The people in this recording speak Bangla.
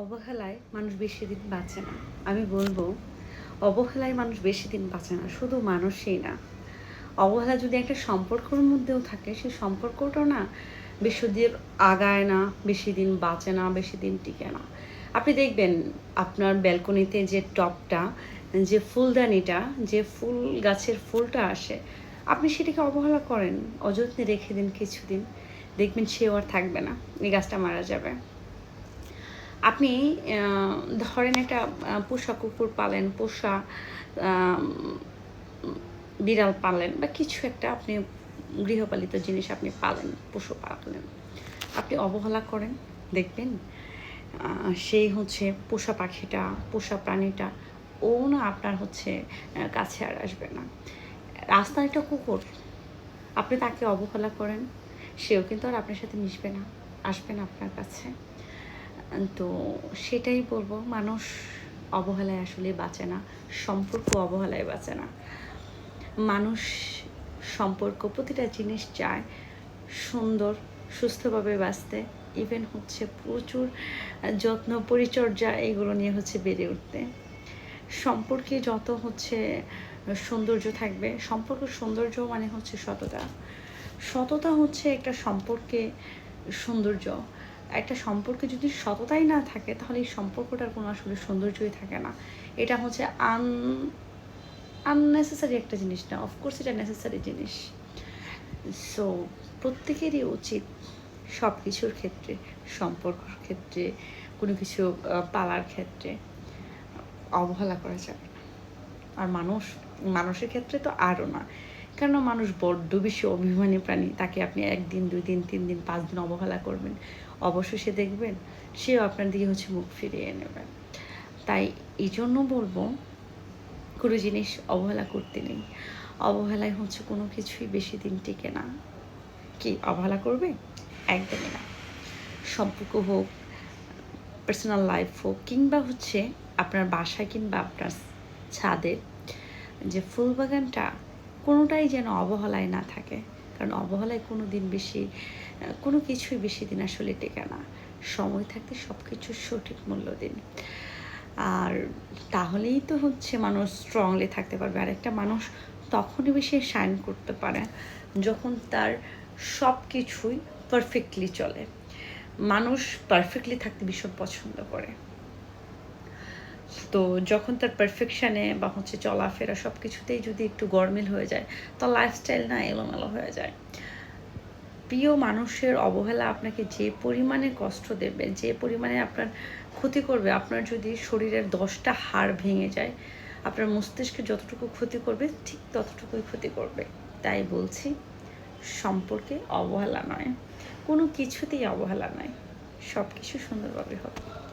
অবহেলায় মানুষ বেশি দিন বাঁচে না। আমি বলব, অবহেলায় মানুষ বেশি দিন বাঁচে না, শুধু মানুষই না। অবহেলা যদি একটা সম্পর্কর মধ্যেও থাকে, সেই সম্পর্কটাও না বেশি দিন আগায় না, বেশি দিন বাঁচে না, বেশি দিন টিকে না। আপনি দেখবেন আপনার ব্যালকনিতে যে টপটা, যে ফুলদানিটা, যে ফুল গাছের ফুলটা আসে, আপনি সেটাকে অবহেলা করেন, অযত্নে রেখে দিন কিছুদিন, দেখবেন সেও আর থাকবে না, এই গাছটা মারা যাবে। আপনি ধরেন একটা পোষা কুকুর পালেন, পোষা বিড়াল পালেন বা কিছু একটা আপনি গৃহপালিত জিনিস আপনি পালেন, পশু পাললেন আপনি অবহেলা করেন, দেখবেন সেই হচ্ছে পোষা পাখিটা, পোষা প্রাণীটা ও না আপনার হচ্ছে কাছে আর আসবে না। রাস্তায় একটা কুকুর, আপনি তাকে অবহেলা করেন, সেও কিন্তু আর আপনার সাথে মিশবে না, আসবে না আপনার কাছে। তো সেটাই বলব, মানুষ অবহেলায় আসলে বাঁচে না, সম্পর্ক অবহেলায় বাঁচে না। মানুষ সম্পর্ক প্রতিটা জিনিস চায় সুন্দর, সুস্থভাবে বাঁচতে ইভেন হচ্ছে প্রচুর যত্ন, পরিচর্যা এগুলো নিয়ে হচ্ছে বেড়ে উঠতে। সম্পর্কে যত হচ্ছে সৌন্দর্য থাকবে, সম্পর্ক সৌন্দর্য মানে হচ্ছে সততা। সততা হচ্ছে একটা সম্পর্কে সৌন্দর্য। একটা সম্পর্কে যদি সততাই না থাকে, তাহলে এই সম্পর্কটার কোনো আসলে সৌন্দর্যই থাকে না। এটা হচ্ছে আন আননেসেসারি একটা জিনিস না অফকোর্স এটা নেসেসারি জিনিস। সো প্রত্যেকেরই উচিত সব কিছুর ক্ষেত্রে, সম্পর্কর ক্ষেত্রে, কোনো কিছু পালার ক্ষেত্রে, অবহেলা করা যাবে আর মানুষ, মানুষের ক্ষেত্রে তো আরও না। কেন মানুষ বড্ড বেশি অভিমানী প্রাণী? তাকে আপনি একদিন, দুই দিন, তিন দিন, পাঁচ দিন অবহেলা করবেন। অবশ্যই সে দেখবেন সেও আপনার দিকে হচ্ছে মুখ ফিরিয়ে নেবে। তাই এই জন্য বলব, কোনো জিনিস অবহেলা করতে নেই। অবহেলায় হচ্ছে কোনো কিছুই বেশি দিন টিকে না। কি, অবহেলা করবে? একদমই না। সম্পর্ক হোক পার্সোনাল লাইফ হোক, কিংবা হচ্ছে আপনার বাসা কিংবা আপনার ছাদের যে ফুল বাগানটা কোনোটাই যেন অবহেলায় না থাকে। কারণ অবহেলায় কোনো দিন বেশি, কোনো কিছুই বেশি দিন আসলে টেকে না। সময় থাকতে সব কিছুর সঠিক মূল্য দিন। আর তাহলেই তো হচ্ছে মানুষ স্ট্রংলি থাকতে পারবে। আর একটা মানুষ তখনই বেশি শাইন করতে পারে, যখন তার সব কিছুই পারফেক্টলি চলে। মানুষ পারফেক্টলি থাকতে ভীষণ পছন্দ করে। তো যখন তার পারফেকশানে বা হচ্ছে চলাফেরা সব কিছুতেই যদি একটু গরমিল হয়ে যায় তো লাইফস্টাইল না এলোমেলো হয়ে যায়। প্রিয় মানুষের অবহেলা আপনাকে যে পরিমাণে কষ্ট দেবে, যে পরিমাণে আপনার ক্ষতি করবে, আপনার যদি শরীরের দশটা হাড় ভেঙে যায়, আপনার মস্তিষ্কে যতটুকু ক্ষতি করবে, ঠিক ততটুকুই ক্ষতি করবে। তাই বলছি, সম্পর্কে অবহেলা নয়, কোনো কিছুতেই অবহেলা নয় সব কিছু সুন্দরভাবে হবে।